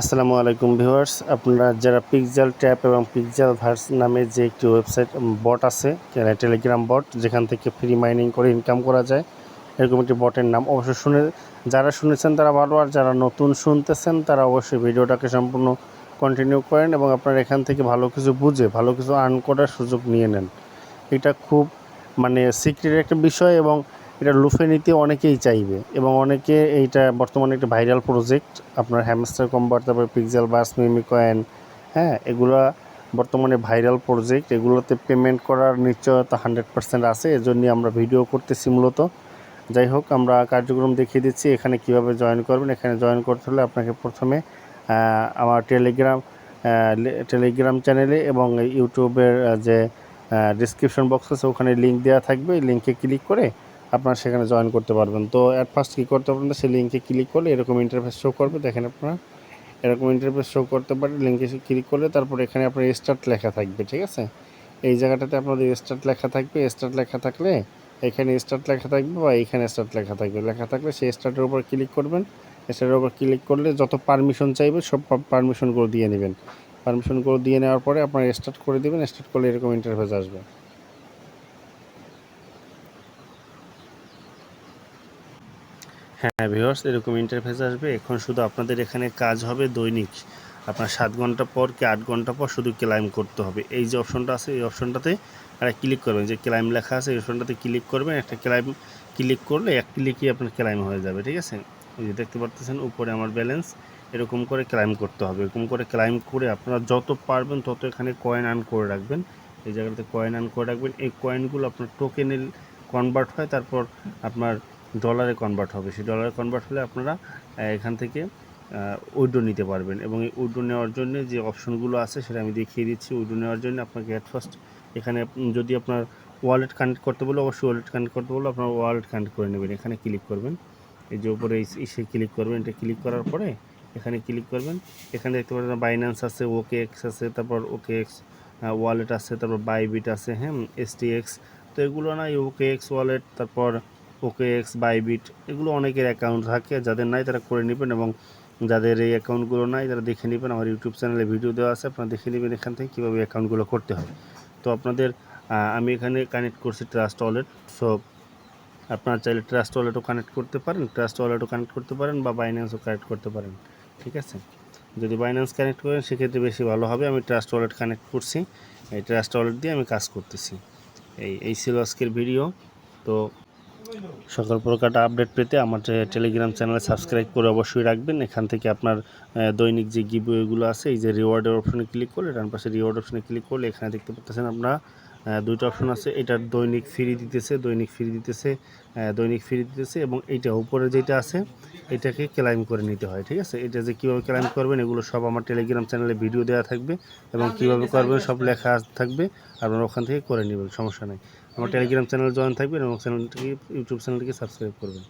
আসসালামু আলাইকুম ভিউয়ার্স। আপনারা যারা পিকজাল ট্যাপ এবং পিকজাল ভার্স নামে যে একটি ওয়েবসাইট বট আছে টেলিগ্রাম বট যেখান থেকে ফ্রি মাইনিং করে ইনকাম করা যায়, এরকম একটি বটের নাম অবশ্য শুনে, যারা শুনেছেন তারা ভালো, আর যারা নতুন শুনতেছেন তারা অবশ্যই ভিডিওটাকে সম্পূর্ণ কন্টিনিউ করেন এবং আপনারা এখান থেকে ভালো কিছু বুঝে, ভালো কিছু আর্ন করার সুযোগ নিয়ে নেন। এটা খুব মানে সিক্রেট একটা বিষয় এবং এটা লুফে নিতে অনেকেই চাইবে এবং অনেকে এইটা বর্তমানে একটা ভাইরাল প্রজেক্ট আপনার হ্যামস্টার কম্বার তারপরে পিক্সেল বাস মিমি কয়েন হ্যাঁ এগুলা বর্তমানে ভাইরাল প্রজেক্ট এগুলোতে পেমেন্ট করার নিশ্চয়তা হান্ড্রেড পার্সেন্ট আছে এজন্যই আমরা ভিডিও করতেছি মূলত। যাই হোক, আমরা কার্যক্রম দেখিয়ে দিচ্ছি, এখানে কীভাবে জয়েন করবেন, এখানে জয়েন করতে হলে আপনাকে প্রথমে আমার টেলিগ্রাম টেলিগ্রাম চ্যানেলে এবং ইউটিউবের যে ডিসক্রিপশন বক্স আছে, ওখানে লিঙ্ক দেওয়া থাকবে লিঙ্কে ক্লিক করে আপনারা সেখানে জয়েন করতে পারবেন। তো অ্যাট ফার্স্ট কী করতে পারবেন সেই লিঙ্কে ক্লিক করলে এরকম ইন্টারফেস শো করবে, দেখেন আপনারা। এরকম ইন্টারফেস শো করতে পারে লিঙ্কে ক্লিক করলে তারপর এখানে আপনার স্টার্ট লেখা থাকবে, ঠিক আছে? এই জায়গাটাতে আপনাদের স্টার্ট লেখা থাকবে স্টার্ট লেখা থাকলে এখানে স্টার্ট লেখা থাকবে বা এখানে স্টার্ট লেখা থাকবে। লেখা থাকলে সেই স্টার্টের উপর ক্লিক করবেন। স্টার্টের উপর ক্লিক করলে যত পারমিশন চাইবে, সব পারমিশনগুলো দিয়ে নেবেন। পারমিশনগুলো দিয়ে নেওয়ার পরে আপনারা স্টার্ট করে দেবেন স্টার্ট করলে এরকম ইন্টারফেস আসবে। হ্যাঁ ভিউয়ার্স এরকম ইন্টারফেস আসবে। এখন শুধু আপনাদের এখানে কাজ হবে দৈনিক। আপনার সাত ঘণ্টা পর কি আট ঘণ্টা পর শুধু ক্লাইম করতে হবে। এই যে অপশনটা আছে, এই অপশনটাতে একটা ক্লিক করবেন। যে ক্লাইম লেখা আছে, এই অপশনটাতে ক্লিক করবেন। একটা ক্লাইম ক্লিক করলে এক ক্লিকই আপনার ক্লাইম হয়ে যাবে, ঠিক আছে? এই যে দেখতে পারতেছেন, উপরে আমার ব্যালেন্স এরকম করে ক্লাইম করতে হবে। এরকম করে ক্লাইম করে আপনারা যত পারবেন, তত এখানে কয়েন আর্ন করে রাখবেন। এই জায়গাটাতে কয়েন আর্ন করে রাখবেন। এই কয়েনগুলো আপনার টোকেনে কনভার্ট হয়, তারপর আপনার ডলারে কনভার্ট হবে। সেই ডলারে কনভার্ট হলে আপনারা এখান থেকে উইড্রো নিতে পারবেন এবং এই উইড্রো নেওয়ার জন্য যে অপশনগুলো আছে সেটা আমি দেখিয়ে দিচ্ছি। উইড্রো নেওয়ার জন্য আপনাকে অ্যাট ফার্স্ট এখানে যদি আপনার ওয়ালেট কানেক্ট করতে বলে, অবশ্যই ওয়ালেট কানেক্ট করতে বলে আপনার ওয়ালেট কানেক্ট করে নেবেন। এখানে ক্লিক করবেন। এই যে উপরে এসে ক্লিক করবেন। এটা ক্লিক করার পরে এখানে ক্লিক করবেন। এখানে দেখতে পাচ্ছেন বাইন্যান্স আছে ওকে এক্স আছে, তারপর ওকে এক্স ওয়ালেট আছে, তারপর বাইবিট আছে হ্যাঁ এস টি এক্স তো এগুলো না ওকে এক্স ওয়ালেট তারপর ওকে এক্স বাইবিট এগুলো অনেকের অ্যাকাউন্ট থাকে, যাদের নাই তারা করে নেবেন এবং যাদের এই অ্যাকাউন্টগুলো নাই তারা দেখে নেবেন। আমার ইউটিউব চ্যানেলে ভিডিও দেওয়া আছে, আপনারা দেখে নেবেন এখান থেকে কীভাবে অ্যাকাউন্টগুলো করতে হয়। তো আপনাদের আমি এখানে কানেক্ট করছি ট্রাস্ট ওয়ালেট সো আপনারা চাইলে ট্রাস্ট ওয়ালেটও কানেক্ট করতে পারেন ট্রাস্ট ওয়ালেটও কানেক্ট করতে পারেন বা বাইন্যান্সও কানেক্ট করতে পারেন, ঠিক আছে? যদি বাইন্যান্স কানেক্ট করেন, সেক্ষেত্রে বেশি ভালো হবে। আমি ট্রাস্ট ওয়ালেট কানেক্ট করছি, এই ট্রাস্ট ওয়ালেট দিয়ে আমি কাজ করতেছি। এই এই ছিল আজকের ভিডিও তো সকল প্রকার আপডেট পেতে আমার টেলিগ্রাম চ্যানেলে সাবস্ক্রাইব করে অবশ্যই রাখবেন। এখান থেকে আপনার দৈনিক যে গিভওয়েগুলো আছে, এই যে রিওয়ার্ডের অপশনে ক্লিক করলে, ডান পাশে রিওয়ার্ড অপশনে ক্লিক করলে এখানে দেখতে পাচ্ছেন আপনারা দুইটা অপশন আছে। এটার দৈনিক ফ্রি দিতেছে দৈনিক ফ্রি দিতেছে দৈনিক ফ্রি দিতেছে এবং এইটা উপরে যেটা আছে এটাকে ক্লাইম করে নিতে হয় ঠিক আছে? এটা যে কীভাবে ক্লাইম করবেন এগুলো সব আমার টেলিগ্রাম চ্যানেলে ভিডিও দেওয়া থাকবে এবং কীভাবে করবেন সব লেখা থাকবে। আপনারা ওখান থেকে করে নেবেন সমস্যা নেই। আমার টেলিগ্রাম চ্যানেল জয়েন থাকবেন এবং চ্যানেলটিকে ইউটিউব চ্যানেলটিকে সাবস্ক্রাইব করবেন।